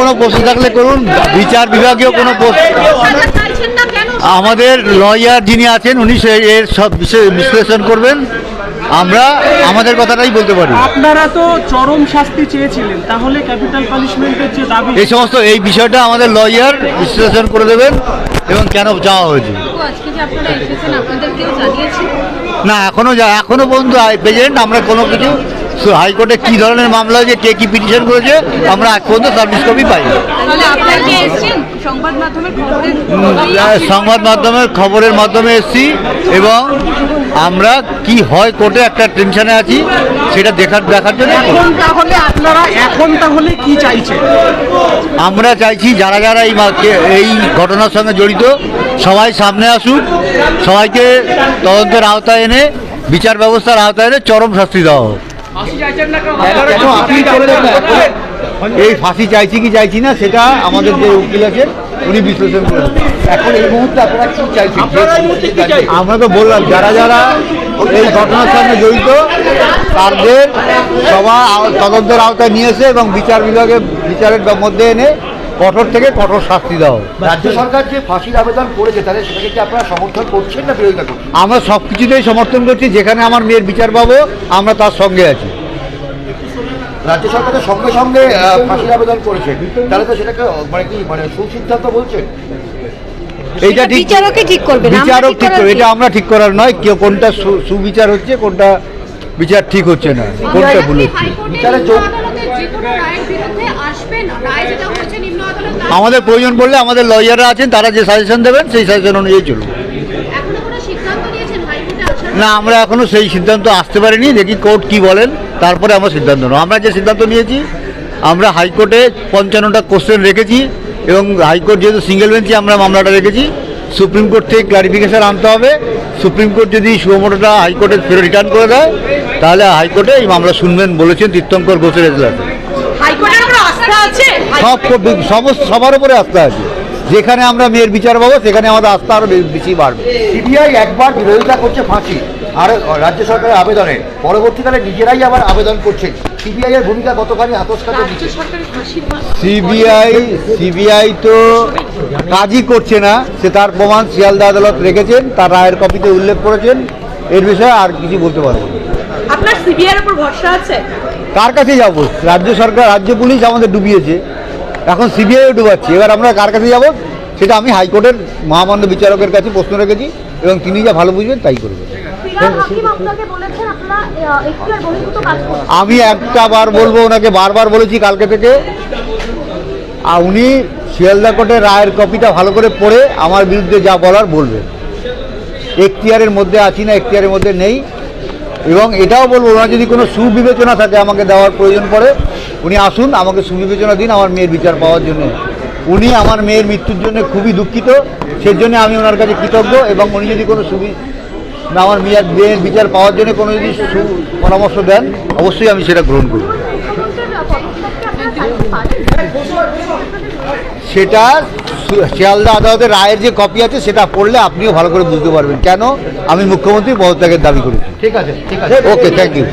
কোনো প্রশ্ন থাকলে করুন বিচার বিভাগীয় কোনো প্রশ্ন। আমাদের লয়ার যিনি আছেন উনি এর সব বিষয়ে বিশ্লেষণ করবেন। আমরা আমাদের কথাটাই বলতে পারি। আপনারা তো চরম শাস্তি চেয়েছিলেন তাহলে ক্যাপিটাল পানিশমেন্টের যে দাবি এই সমস্ত এই বিষয়টা আমাদের লয়ার বিশ্লেষণ করে দেবেন এবং কেন যাওয়া হয়েছে। না এখনও যা এখনও পর্যন্ত প্রেজেন্ট আমরা কোনো কিছু সু- হাইকোর্টে কি ধরনের মামলা হয়েছে কে কি পিটিশন করেছে আমরা আজ পর্যন্ত সার্ভিস কপি পাই তাহলে আপনারা কি এসেছেন? সংবাদ মাধ্যমের খবরের সংবাদ মাধ্যমের খবরের মাধ্যমে এসেছি এবং আমরা কি হয় কোর্টে একটা টেনশনে আছি সেটা দেখার দেখার জন্য এখন তাহলে আপনারা এখন তাহলে কি চাইছেন আমরা চাইছি যারা যারা এই এই ঘটনার সঙ্গে জড়িত সবাই সামনে আসুক সবাইকে তদন্তের আওতায় এনে বিচার ব্যবস্থার আওতায় এনে চরম শাস্তি দেওয়া হোক। এই ফাঁসি চাইছি কি চাইছি না সেটা আমাদের যে উকিল আছে উনি বিশ্লেষণ করেন এখন এই মুহূর্তে আপনারা কি চাইছেন? আমরা তো বললাম যারা যারা এই ঘটনার সঙ্গে জড়িত তাদের সবার তদন্তের আওতায় নিয়ে এসে এবং বিচার বিভাগে বিচারের মধ্যে এনে কঠোর থেকে কঠোর শাস্তি দেওয়া হোক। রাজ্য সরকার যে ফাঁসির আবেদন করেছে তাহলে সেটাকে কি আপনারা সমর্থন করছেন না বিরোধিতা করছেন? আমরা সব কিছুতেই সমর্থন করছি যেখানে আমার মেয়ের বিচার পাবো আমরা তার সঙ্গে আছি। রাজ্য সরকার তো সঙ্গে সঙ্গে ফাঁসির আবেদন করেছে। তাহলে তো সেটাকে মানে কি মানে সুসিদ্ধান্ত বলছেন এইটা ঠিক বিচারকই ঠিক আমরা বিচারক ঠিক করবে। এটা আমরা ঠিক করার নয় কেউ কোনটা সু- সুবিচার হচ্ছে কোনটা বিচার ঠিক হচ্ছে না কোনটা ভুল হচ্ছে। বিচারের যোগ আমাদের প্রয়োজন পড়লে আমাদের লয়াররা আছেন তারা যে সাজেশন দেবেন সেই সাজেশন অনুযায়ী চলবে না আমরা এখনও সেই সিদ্ধান্ত আসতে পারিনি দেখি কোর্ট কি বলেন তারপরে আমরা সিদ্ধান্ত নেব। আমরা যে সিদ্ধান্ত নিয়েছি আমরা হাইকোর্টে পঞ্চান্নটা কোশ্চেন রেখেছি এবং হাইকোর্ট যেহেতু সিঙ্গেল বেঞ্চে আমরা মামলাটা রেখেছি সুপ্রিম কোর্ট থেকে ক্লারিফিকেশন আনতে হবে। সুপ্রিম কোর্ট যদি সুমোটোটা হাইকোর্টে ফেরত রিটার্ন করে দেয় তাহলে হাইকোর্টে এই মামলা শুনবেন বলেছেন তীর্থঙ্কর ঘোষের এজলাসে। আস্থা আছে? সব কো- সমস্ত সবার উপরে আস্থা আছে। যেখানে আমরা মেয়ের বিচার পাবো সেখানে আমাদের আস্থা আরও বেশি বাড়বে। সিবিআই একবার বিরোধিতা করছে ফাঁসি আর রাজ্য সরকারের আবেদনে। পরবর্তীকালে নিজেরাই আবার আবেদন করছেন। সিবিআই এর ভূমিকা কতখানি আতস্কাতে সিবিআই সিবিআই তো কাজই করছে না। সে তার প্রমাণ শিয়ালদা আদালত রেখেছেন তার রায়ের কপিতে উল্লেখ করেছেন। এর বিষয়ে আর কিছু বলতে পারব না। আপনার সিবিআই এর উপর ভরসা আছে? কার কাছে যাব? রাজ্য সরকার রাজ্য পুলিশ আমাদের ডুবিয়েছে। এখন সিবিআইও ডুবাচ্ছে। এবার আমরা কার কাছে যাব? সেটা আমি হাইকোর্টের মহামান্য বিচারকের কাছে প্রশ্ন রেখেছি এবং তিনি যা ভালো বুঝবেন তাই করবেন। আমি একটা বার বলব ওনাকে বারবার বলেছি কালকে থেকে। আর উনি শিয়ালদা কোর্টের রায়ের কপিটা ভালো করে পড়ে আমার বিরুদ্ধে যা বলার বলবেন। এখতিয়ারের মধ্যে আছি না এখতিয়ারের মধ্যে নেই। এবং এটাও বলব, ওনার যদি কোনো সুবিবেচনা থাকে আমাকে দেওয়ার প্রয়োজন পড়ে, উনি আসুন, আমাকে সুবিবেচনা দিন আমার মেয়ের বিচার পাওয়ার জন্য। উনি আমার মেয়ের মৃত্যুর জন্য খুবই দুঃখিত, সেজন্য আমি ওনার কাছে কৃতজ্ঞ এবং উনি যদি কোনো সুবি, আমার মেয়ের মেয়ের বিচার পাওয়ার জন্য কোনো যদি সু, পরামর্শ দেন, অবশ্যই আমি সেটা গ্রহণ করব। সেটা শিয়ালদা আদালতের রায়ের যে কপি আছে সেটা পড়লে আপনিও ভালো করে বুঝতে পারবেন। কেন? আমি মুখ্যমন্ত্রী পদত্যাগের দাবি করেছি। ঠিক আছে ঠিক আছে। Okay thank you